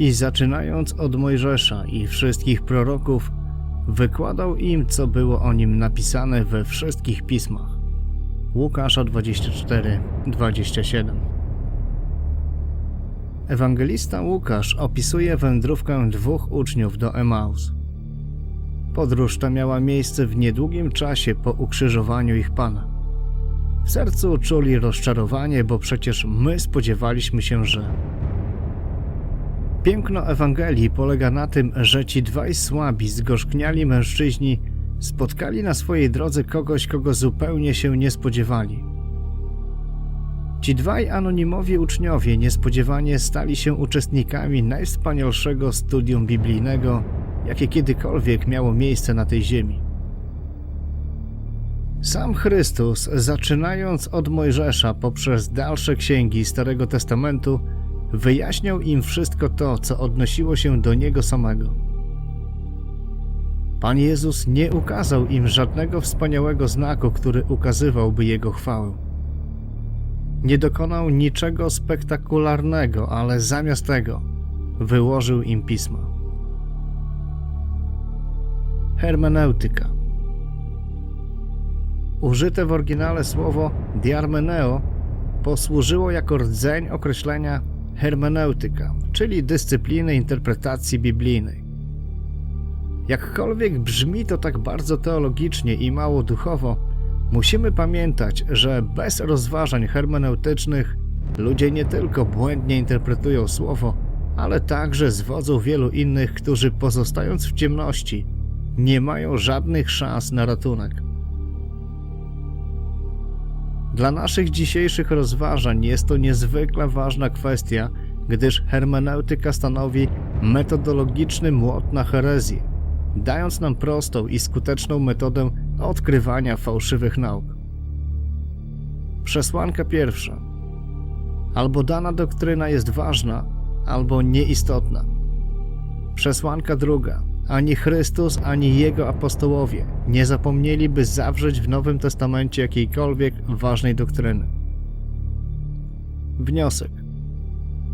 I zaczynając od Mojżesza i wszystkich proroków, wykładał im, co było o nim napisane we wszystkich pismach. Łukasza 24, 27 Ewangelista Łukasz opisuje wędrówkę dwóch uczniów do Emaus. Podróż ta miała miejsce w niedługim czasie po ukrzyżowaniu ich Pana. W sercu czuli rozczarowanie, bo przecież my spodziewaliśmy się, że. Piękno Ewangelii polega na tym, że ci dwaj słabi, zgorzkniali mężczyźni spotkali na swojej drodze kogoś, kogo zupełnie się nie spodziewali. Ci dwaj anonimowi uczniowie niespodziewanie stali się uczestnikami najwspanialszego studium biblijnego, jakie kiedykolwiek miało miejsce na tej ziemi. Sam Chrystus, zaczynając od Mojżesza poprzez dalsze księgi Starego Testamentu, wyjaśniał im wszystko to, co odnosiło się do Niego samego. Pan Jezus nie ukazał im żadnego wspaniałego znaku, który ukazywałby Jego chwałę. Nie dokonał niczego spektakularnego, ale zamiast tego wyłożył im pisma. Hermeneutyka Użyte w oryginale słowo diarmeneo posłużyło jako rdzeń określenia hermeneutyka, czyli dyscypliny interpretacji biblijnej. Jakkolwiek brzmi to tak bardzo teologicznie i mało duchowo, musimy pamiętać, że bez rozważań hermeneutycznych ludzie nie tylko błędnie interpretują słowo, ale także zwodzą wielu innych, którzy pozostając w ciemności, nie mają żadnych szans na ratunek. Dla naszych dzisiejszych rozważań jest to niezwykle ważna kwestia, gdyż hermeneutyka stanowi metodologiczny młot na herezję, dając nam prostą i skuteczną metodę odkrywania fałszywych nauk. Przesłanka pierwsza. Albo dana doktryna jest ważna, albo nieistotna. Przesłanka druga. Ani Chrystus, ani Jego apostołowie nie zapomnieliby zawrzeć w Nowym Testamencie jakiejkolwiek ważnej doktryny. Wniosek.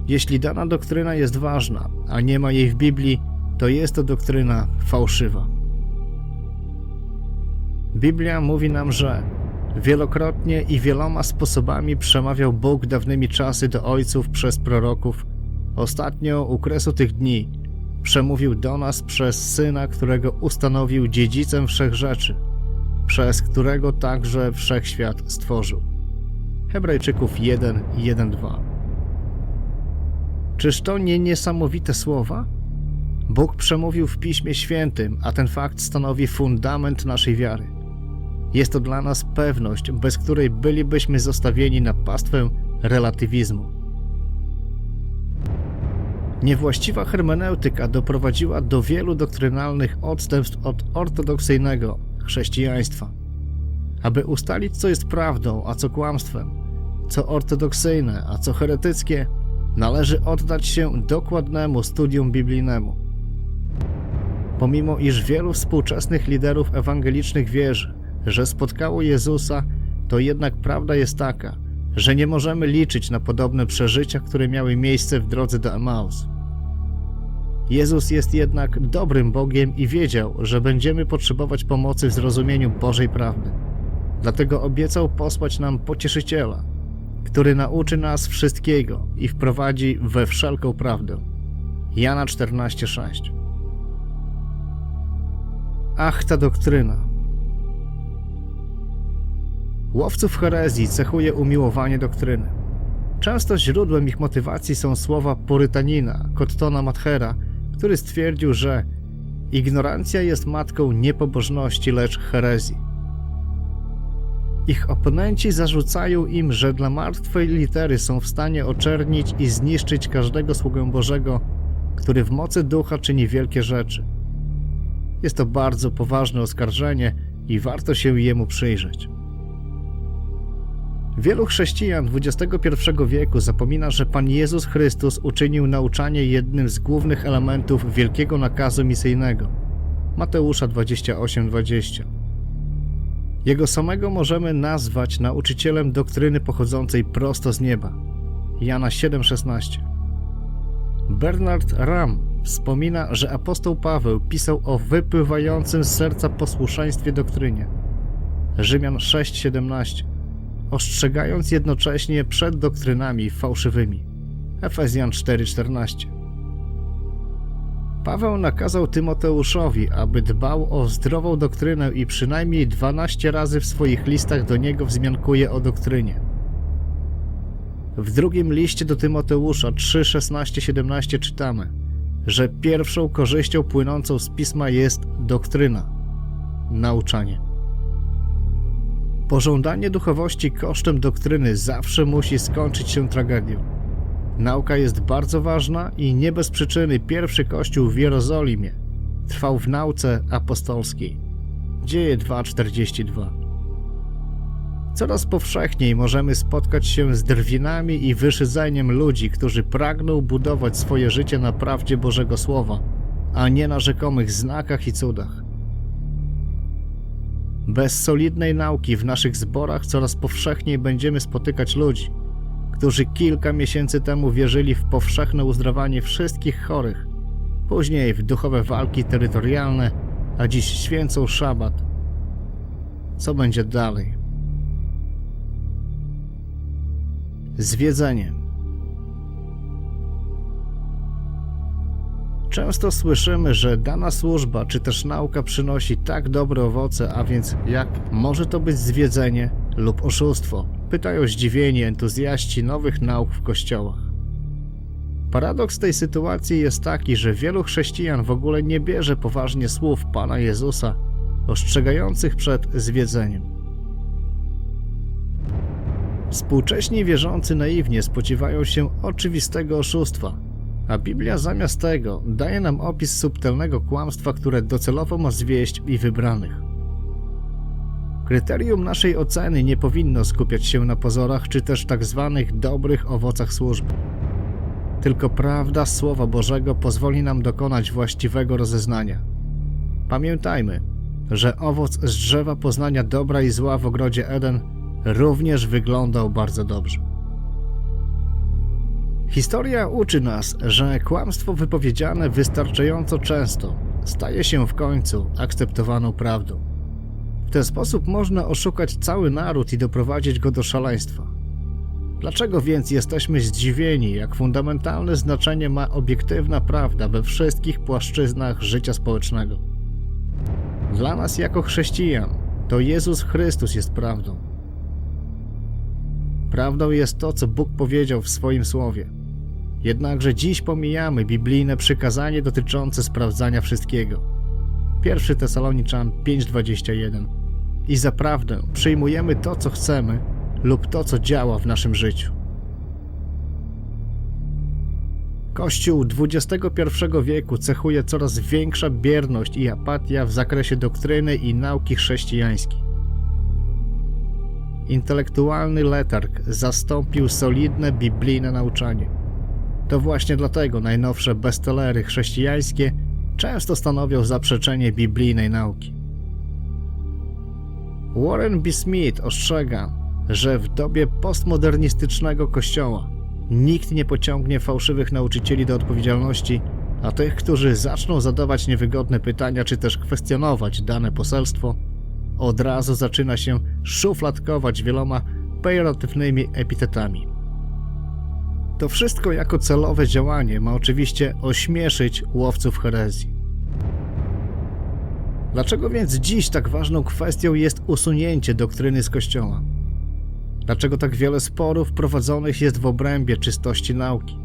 Jeśli dana doktryna jest ważna, a nie ma jej w Biblii, to jest to doktryna fałszywa. Biblia mówi nam, że wielokrotnie i wieloma sposobami przemawiał Bóg dawnymi czasy do ojców przez proroków. Ostatnio u kresu tych dni przemówił do nas przez Syna, którego ustanowił dziedzicem wszech rzeczy, przez którego także wszechświat stworzył. Hebrajczyków 1, 1, 2 Czyż to nie niesamowite słowa? Bóg przemówił w Piśmie Świętym, a ten fakt stanowi fundament naszej wiary. Jest to dla nas pewność, bez której bylibyśmy zostawieni na pastwę relatywizmu. Niewłaściwa hermeneutyka doprowadziła do wielu doktrynalnych odstępstw od ortodoksyjnego chrześcijaństwa. Aby ustalić, co jest prawdą, a co kłamstwem, co ortodoksyjne, a co heretyckie, należy oddać się dokładnemu studium biblijnemu. Pomimo iż wielu współczesnych liderów ewangelicznych wierzy, że spotkało Jezusa, to jednak prawda jest taka, że nie możemy liczyć na podobne przeżycia, które miały miejsce w drodze do Emaus. Jezus jest jednak dobrym Bogiem i wiedział, że będziemy potrzebować pomocy w zrozumieniu Bożej prawdy. Dlatego obiecał posłać nam pocieszyciela, który nauczy nas wszystkiego i wprowadzi we wszelką prawdę. Jana 14:6 Ach, ta doktryna! Łowców herezji cechuje umiłowanie doktryny. Często źródłem ich motywacji są słowa Purytanina, Cottona Mathera, który stwierdził, że ignorancja jest matką niepobożności, lecz herezji. Ich oponenci zarzucają im, że dla martwej litery są w stanie oczernić i zniszczyć każdego sługę Bożego, który w mocy ducha czyni wielkie rzeczy. Jest to bardzo poważne oskarżenie i warto się jemu przyjrzeć. Wielu chrześcijan XXI wieku zapomina, że Pan Jezus Chrystus uczynił nauczanie jednym z głównych elementów wielkiego nakazu misyjnego. Mateusza 28:20. Jego samego możemy nazwać nauczycielem doktryny pochodzącej prosto z nieba. Jana 7:16. Bernard Ram wspomina, że apostoł Paweł pisał o wypływającym z serca posłuszeństwie doktrynie. Rzymian 6:17, ostrzegając jednocześnie przed doktrynami fałszywymi. Efezjan 4:14. Paweł nakazał Tymoteuszowi, aby dbał o zdrową doktrynę i przynajmniej 12 razy w swoich listach do niego wzmiankuje o doktrynie. W drugim liście do Tymoteusza 3, 16, 17 czytamy, że pierwszą korzyścią płynącą z pisma jest doktryna, nauczanie. Pożądanie duchowości kosztem doktryny zawsze musi skończyć się tragedią. Nauka jest bardzo ważna i nie bez przyczyny pierwszy kościół w Jerozolimie trwał w nauce apostolskiej. Dzieje 2:42. Coraz powszechniej możemy spotkać się z drwinami i wyszydzeniem ludzi, którzy pragną budować swoje życie na prawdzie Bożego Słowa, a nie na rzekomych znakach i cudach. Bez solidnej nauki w naszych zborach coraz powszechniej będziemy spotykać ludzi, którzy kilka miesięcy temu wierzyli w powszechne uzdrawianie wszystkich chorych, później w duchowe walki terytorialne, a dziś święcą szabat. Co będzie dalej? Zwiedzenie. Często słyszymy, że dana służba czy też nauka przynosi tak dobre owoce, a więc jak może to być zwiedzenie lub oszustwo? Pytają zdziwieni entuzjaści nowych nauk w kościołach. Paradoks tej sytuacji jest taki, że wielu chrześcijan w ogóle nie bierze poważnie słów Pana Jezusa ostrzegających przed zwiedzeniem. Współcześni wierzący naiwnie spodziewają się oczywistego oszustwa, a Biblia zamiast tego daje nam opis subtelnego kłamstwa, które docelowo ma zwieść i wybranych. Kryterium naszej oceny nie powinno skupiać się na pozorach czy też tak zwanych dobrych owocach służby. Tylko prawda Słowa Bożego pozwoli nam dokonać właściwego rozeznania. Pamiętajmy, że owoc z drzewa poznania dobra i zła w ogrodzie Eden również wyglądał bardzo dobrze. Historia uczy nas, że kłamstwo wypowiedziane wystarczająco często staje się w końcu akceptowaną prawdą. W ten sposób można oszukać cały naród i doprowadzić go do szaleństwa. Dlaczego więc jesteśmy zdziwieni, jak fundamentalne znaczenie ma obiektywna prawda we wszystkich płaszczyznach życia społecznego? Dla nas jako chrześcijan to Jezus Chrystus jest prawdą. Prawdą jest to, co Bóg powiedział w swoim słowie. Jednakże dziś pomijamy biblijne przykazanie dotyczące sprawdzania wszystkiego. 1 Tesaloniczan 5:21 I zaprawdę przyjmujemy to, co chcemy lub to, co działa w naszym życiu. Kościół XXI wieku cechuje coraz większa bierność i apatia w zakresie doktryny i nauki chrześcijańskiej. Intelektualny letarg zastąpił solidne biblijne nauczanie. To właśnie dlatego najnowsze bestsellery chrześcijańskie często stanowią zaprzeczenie biblijnej nauki. Warren B. Smith ostrzega, że w dobie postmodernistycznego kościoła nikt nie pociągnie fałszywych nauczycieli do odpowiedzialności, a tych, którzy zaczną zadawać niewygodne pytania czy też kwestionować dane poselstwo, od razu zaczyna się szufladkować wieloma pejoratywnymi epitetami. To wszystko jako celowe działanie ma oczywiście ośmieszyć łowców herezji. Dlaczego więc dziś tak ważną kwestią jest usunięcie doktryny z Kościoła? Dlaczego tak wiele sporów prowadzonych jest w obrębie czystości nauki?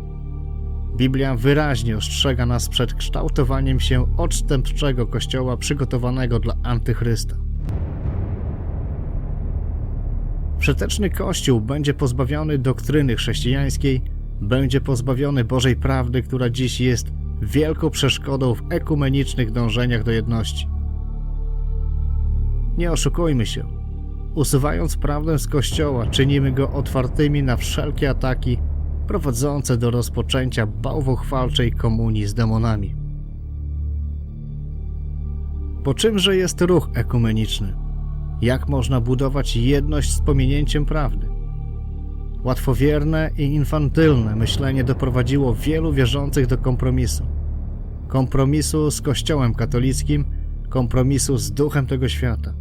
Biblia wyraźnie ostrzega nas przed kształtowaniem się odstępczego Kościoła przygotowanego dla antychrysta. Przeteczny Kościół będzie pozbawiony doktryny chrześcijańskiej, będzie pozbawiony Bożej prawdy, która dziś jest wielką przeszkodą w ekumenicznych dążeniach do jedności. Nie oszukujmy się. Usuwając prawdę z Kościoła, czynimy go otwartymi na wszelkie ataki prowadzące do rozpoczęcia bałwochwalczej komunii z demonami. Po czymże jest ruch ekumeniczny? Jak można budować jedność z pominięciem prawdy? Łatwowierne i infantylne myślenie doprowadziło wielu wierzących do kompromisu. Kompromisu z Kościołem katolickim, kompromisu z duchem tego świata.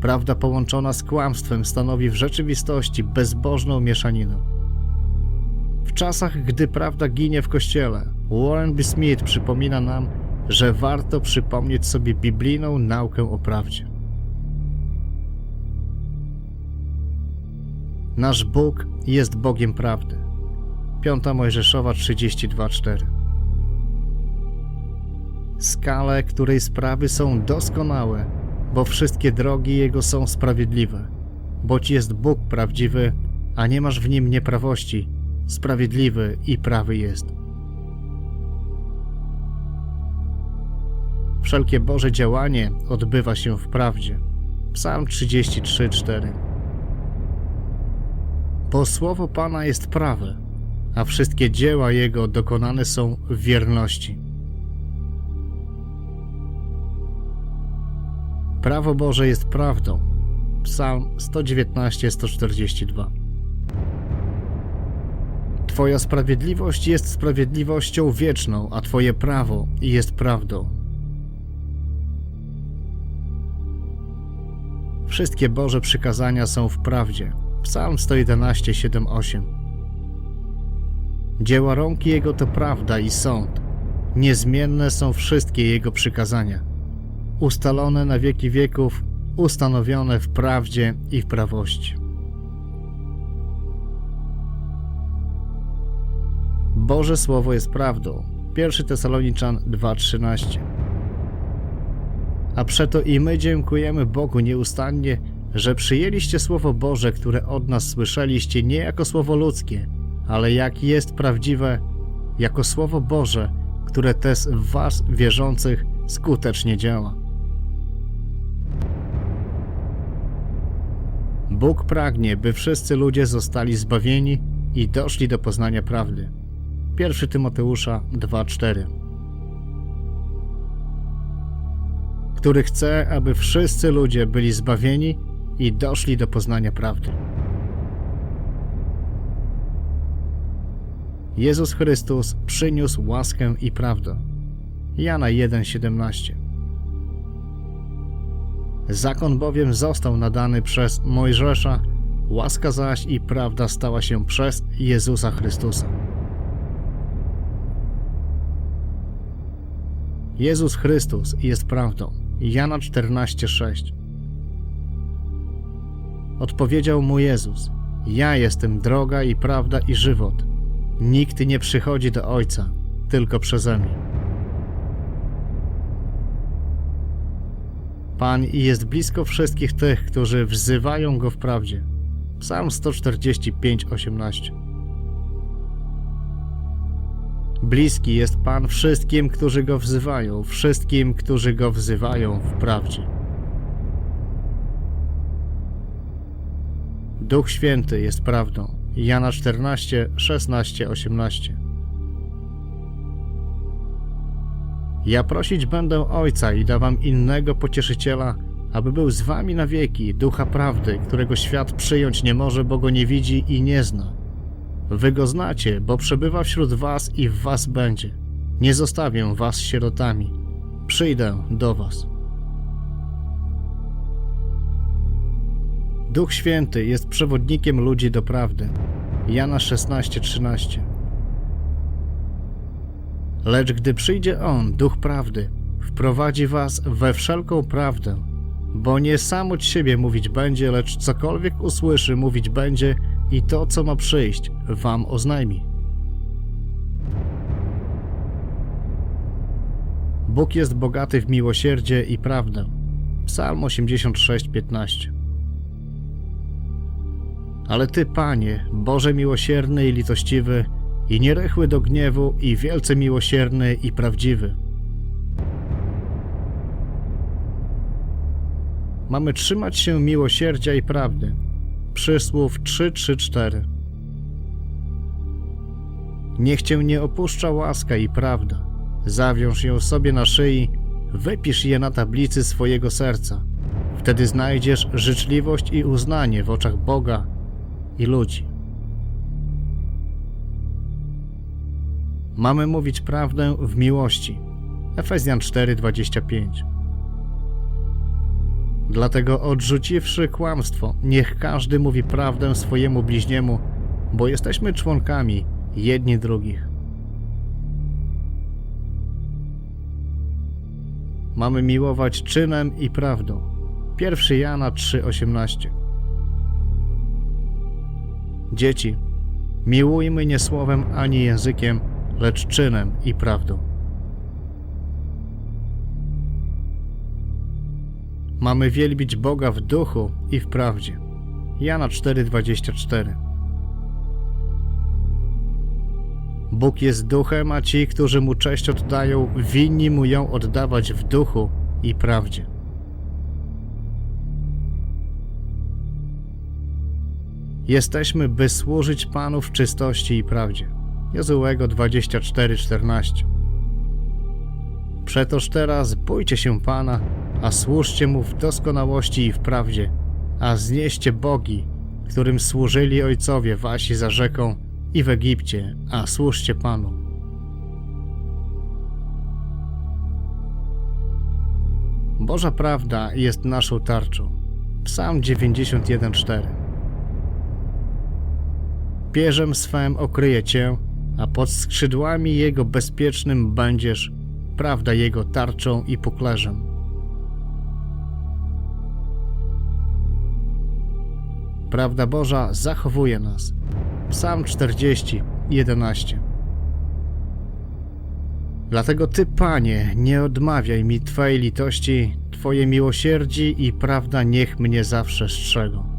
Prawda połączona z kłamstwem stanowi w rzeczywistości bezbożną mieszaninę. W czasach, gdy prawda ginie w kościele, Warren B. Smith przypomina nam, że warto przypomnieć sobie biblijną naukę o prawdzie. Nasz Bóg jest Bogiem prawdy. 5 Mojżeszowa 32:4 Skale, której sprawy są doskonałe, bo wszystkie drogi Jego są sprawiedliwe. Boć jest Bóg prawdziwy, a nie masz w Nim nieprawości, sprawiedliwy i prawy jest. Wszelkie Boże działanie odbywa się w prawdzie. Psalm 33:4 Bo słowo Pana jest prawe, a wszystkie dzieła Jego dokonane są w wierności. Prawo Boże jest prawdą. Psalm 119-142 Twoja sprawiedliwość jest sprawiedliwością wieczną, a Twoje prawo jest prawdą. Wszystkie Boże przykazania są w prawdzie. Psalm 111, 7, 8. Dzieła rąk Jego to prawda i sąd. Niezmienne są wszystkie Jego przykazania. Ustalone na wieki wieków, ustanowione w prawdzie i w prawości. Boże Słowo jest prawdą. 1 Tesaloniczan 2,13 A przeto i my dziękujemy Bogu nieustannie, że przyjęliście Słowo Boże, które od nas słyszeliście nie jako Słowo ludzkie, ale jak jest prawdziwe, jako Słowo Boże, które też w was wierzących skutecznie działa. Bóg pragnie, by wszyscy ludzie zostali zbawieni i doszli do poznania prawdy. 1 Tymoteusza 2:4 Który chce, aby wszyscy ludzie byli zbawieni i doszli do poznania prawdy. Jezus Chrystus przyniósł łaskę i prawdę. Jana 1:17 Zakon bowiem został nadany przez Mojżesza, łaska zaś i prawda stała się przez Jezusa Chrystusa. Jezus Chrystus jest prawdą. Jana 14:6 Odpowiedział mu Jezus: Ja jestem droga i prawda i żywot. Nikt nie przychodzi do Ojca, tylko przeze mnie. Pan jest blisko wszystkich tych, którzy wzywają Go w prawdzie. Psalm 145:18 Bliski jest Pan wszystkim, którzy Go wzywają, wszystkim, którzy Go wzywają w prawdzie. Duch Święty jest prawdą. Jana 14, 16, 18 Ja prosić będę Ojca i dawam innego pocieszyciela, aby był z wami na wieki, ducha prawdy, którego świat przyjąć nie może, bo go nie widzi i nie zna. Wy go znacie, bo przebywa wśród was i w was będzie. Nie zostawię was sierotami. Przyjdę do was. Duch Święty jest przewodnikiem ludzi do prawdy. Jana 16:13 Lecz gdy przyjdzie On, Duch Prawdy, wprowadzi was we wszelką prawdę, bo nie sam od siebie mówić będzie, lecz cokolwiek usłyszy, mówić będzie i to, co ma przyjść, wam oznajmi. Bóg jest bogaty w miłosierdzie i prawdę. Psalm 86:15 Ale Ty, Panie, Boże miłosierny i litościwy, i nierychły do gniewu, i wielce miłosierny i prawdziwy. Mamy trzymać się miłosierdzia i prawdy. Przysłów 3-3-4 Niech cię nie opuszcza łaska i prawda. Zawiąż ją sobie na szyi, wypisz je na tablicy swojego serca. Wtedy znajdziesz życzliwość i uznanie w oczach Boga i ludzi. Mamy mówić prawdę w miłości. Efezjan 4:25. Dlatego odrzuciwszy kłamstwo, niech każdy mówi prawdę swojemu bliźniemu, bo jesteśmy członkami jedni drugich. Mamy miłować czynem i prawdą. 1 Jana 3:18 Dzieci, miłujmy nie słowem ani językiem, lecz czynem i prawdą. Mamy wielbić Boga w duchu i w prawdzie. Jana 4:24. Bóg jest duchem, a ci, którzy mu cześć oddają, winni mu ją oddawać w duchu i prawdzie. Jesteśmy, by służyć Panu w czystości i prawdzie. Jozułego 24:14. Przetoż teraz bójcie się Pana, a służcie Mu w doskonałości i w prawdzie, a znieście bogi, którym służyli ojcowie wasi za rzeką i w Egipcie, a służcie Panu. Boża prawda jest naszą tarczą. Psalm 91:4 Pierzem swem okryje cię, a pod skrzydłami jego bezpiecznym będziesz, prawda jego tarczą i puklerzem. Prawda Boża zachowuje nas. Psalm 40, 11. Dlatego Ty, Panie, nie odmawiaj mi Twojej litości, Twoje miłosierdzi i prawda niech mnie zawsze strzegą.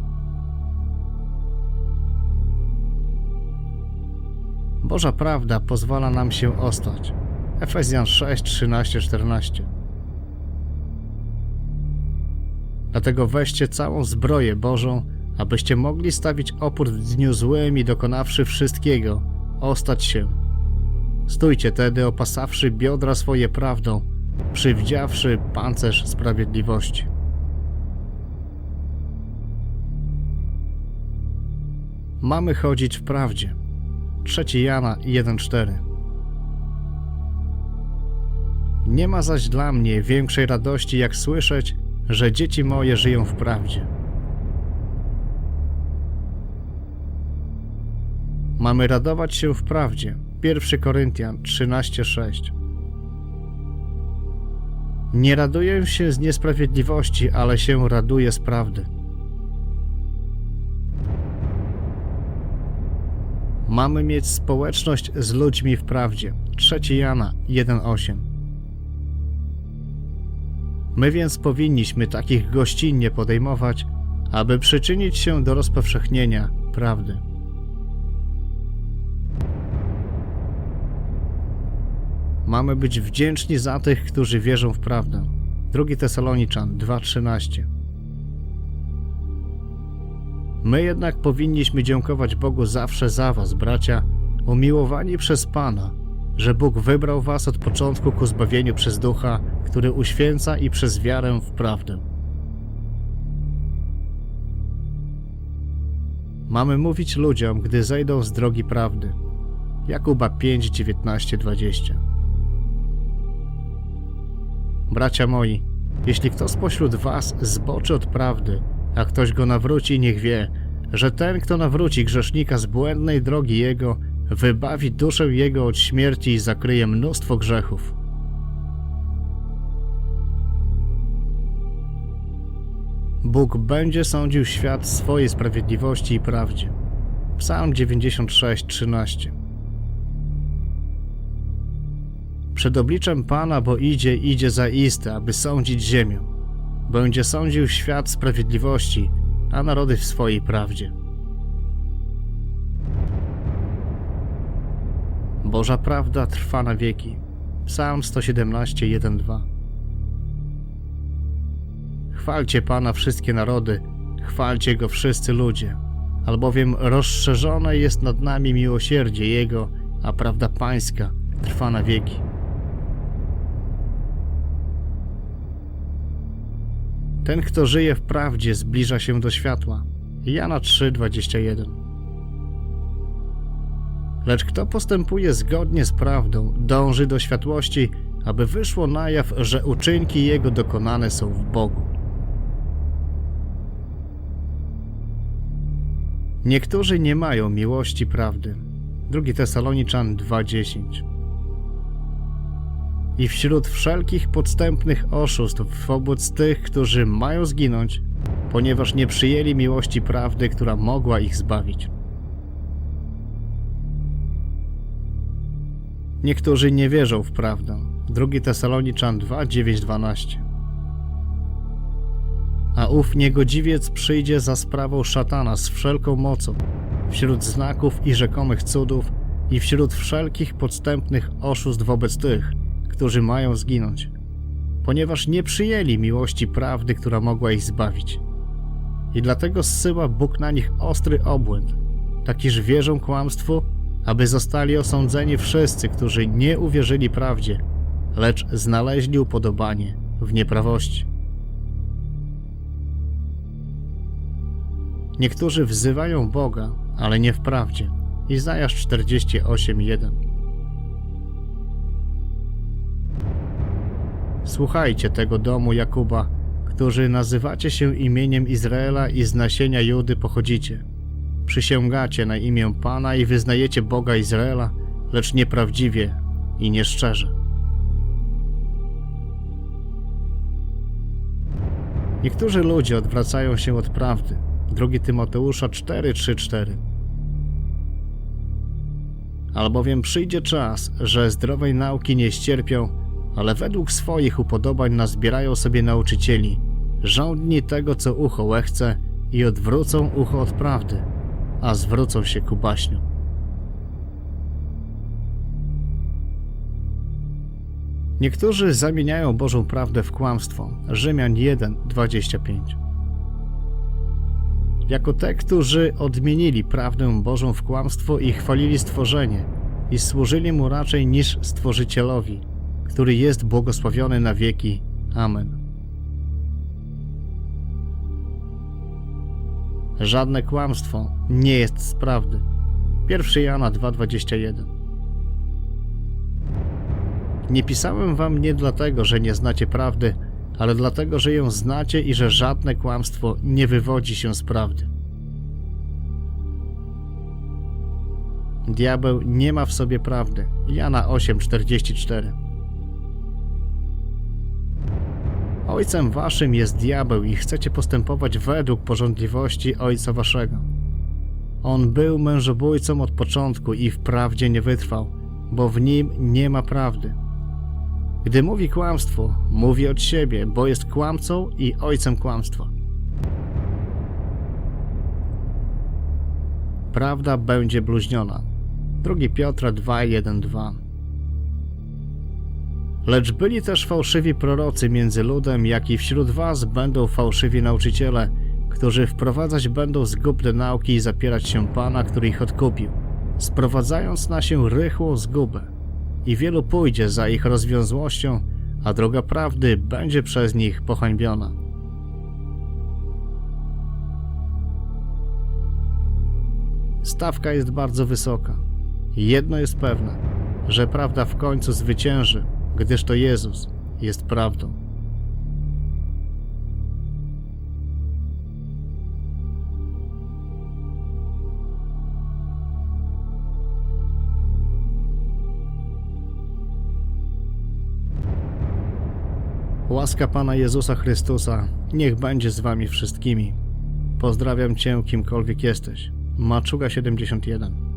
Boża prawda pozwala nam się ostać. Efezjan 6, 13, 14. Dlatego weźcie całą zbroję Bożą, abyście mogli stawić opór w dniu złym i dokonawszy wszystkiego, ostać się. Stójcie tedy, opasawszy biodra swoje prawdą, przywdziawszy pancerz sprawiedliwości. Mamy chodzić w prawdzie. 3 Jana 1:4 Nie ma zaś dla mnie większej radości, jak słyszeć, że dzieci moje żyją w prawdzie. Mamy radować się w prawdzie. 1 Koryntian 13:6 Nie raduję się z niesprawiedliwości, ale się raduję z prawdy. Mamy mieć społeczność z ludźmi w prawdzie. 3 Jana 1:8 My więc powinniśmy takich gościnnie podejmować, aby przyczynić się do rozpowszechnienia prawdy. Mamy być wdzięczni za tych, którzy wierzą w prawdę. 2 Tesaloniczan 2:13 My jednak powinniśmy dziękować Bogu zawsze za was, bracia, umiłowani przez Pana, że Bóg wybrał was od początku ku zbawieniu przez Ducha, który uświęca i przez wiarę w prawdę. Mamy mówić ludziom, gdy zejdą z drogi prawdy. Jakuba 5, 19, 20 Bracia moi, jeśli kto spośród was zboczy od prawdy, a ktoś go nawróci, niech wie, że ten, kto nawróci grzesznika z błędnej drogi jego, wybawi duszę jego od śmierci i zakryje mnóstwo grzechów. Bóg będzie sądził świat swojej sprawiedliwości i prawdzie. Psalm 96, 13 Przed obliczem Pana, bo idzie, idzie zaiste, aby sądzić ziemię. Będzie sądził świat sprawiedliwości, a narody w swojej prawdzie. Boża prawda trwa na wieki. Psalm 117, 1-2 Chwalcie Pana wszystkie narody, chwalcie Go wszyscy ludzie, albowiem rozszerzone jest nad nami miłosierdzie Jego, a prawda Pańska trwa na wieki. Ten, kto żyje w prawdzie, zbliża się do światła. Jana 3:21. Lecz kto postępuje zgodnie z prawdą, dąży do światłości, aby wyszło na jaw, że uczynki jego dokonane są w Bogu. Niektórzy nie mają miłości prawdy. 2 Tesaloniczan 2:10 I wśród wszelkich podstępnych oszustw wobec tych, którzy mają zginąć, ponieważ nie przyjęli miłości prawdy, która mogła ich zbawić. Niektórzy nie wierzą w prawdę. 2 Tesaloniczan 2:9-12 A ów niegodziwiec przyjdzie za sprawą szatana z wszelką mocą, wśród znaków i rzekomych cudów i wśród wszelkich podstępnych oszustw wobec tych, którzy mają zginąć, ponieważ nie przyjęli miłości prawdy, która mogła ich zbawić. I dlatego zsyła Bóg na nich ostry obłęd, takiż wierzą kłamstwu, aby zostali osądzeni wszyscy, którzy nie uwierzyli prawdzie, lecz znaleźli upodobanie w nieprawości. Niektórzy wzywają Boga, ale nie w prawdzie. Izajasz 48:1 Słuchajcie tego domu Jakuba, którzy nazywacie się imieniem Izraela i z nasienia Judy pochodzicie. Przysięgacie na imię Pana i wyznajecie Boga Izraela, lecz nieprawdziwie i nieszczerze. Niektórzy ludzie odwracają się od prawdy. 2 Tymoteusza 4:3-4 Albowiem przyjdzie czas, że zdrowej nauki nie ścierpią, ale według swoich upodobań nazbierają sobie nauczycieli, żądni tego, co ucho łechce i odwrócą ucho od prawdy, a zwrócą się ku baśniu. Niektórzy zamieniają Bożą prawdę w kłamstwo. Rzymian 1:25 jako te, którzy odmienili prawdę Bożą w kłamstwo i chwalili stworzenie i służyli mu raczej niż stworzycielowi, który jest błogosławiony na wieki. Amen. Żadne kłamstwo nie jest z prawdy. 1 Jana 2:21 Nie pisałem wam nie dlatego, że nie znacie prawdy, ale dlatego, że ją znacie i że żadne kłamstwo nie wywodzi się z prawdy. Diabeł nie ma w sobie prawdy. Jana 8:44 Ojcem waszym jest diabeł i chcecie postępować według porządliwości ojca waszego. On był mężobójcą od początku i w prawdzie nie wytrwał, bo w nim nie ma prawdy. Gdy mówi kłamstwo, mówi od siebie, bo jest kłamcą i ojcem kłamstwa. Prawda będzie bluźniona. 2 Piotra 2:1-2 Lecz byli też fałszywi prorocy między ludem, jak i wśród was będą fałszywi nauczyciele, którzy wprowadzać będą zgubne nauki i zapierać się Pana, który ich odkupił, sprowadzając na się rychłą zgubę. I wielu pójdzie za ich rozwiązłością, a droga prawdy będzie przez nich pohańbiona. Stawka jest bardzo wysoka. Jedno jest pewne, że prawda w końcu zwycięży, gdyż to Jezus jest prawdą. Łaska Pana Jezusa Chrystusa niech będzie z Wami wszystkimi. Pozdrawiam Cię, kimkolwiek jesteś. Maczuga 71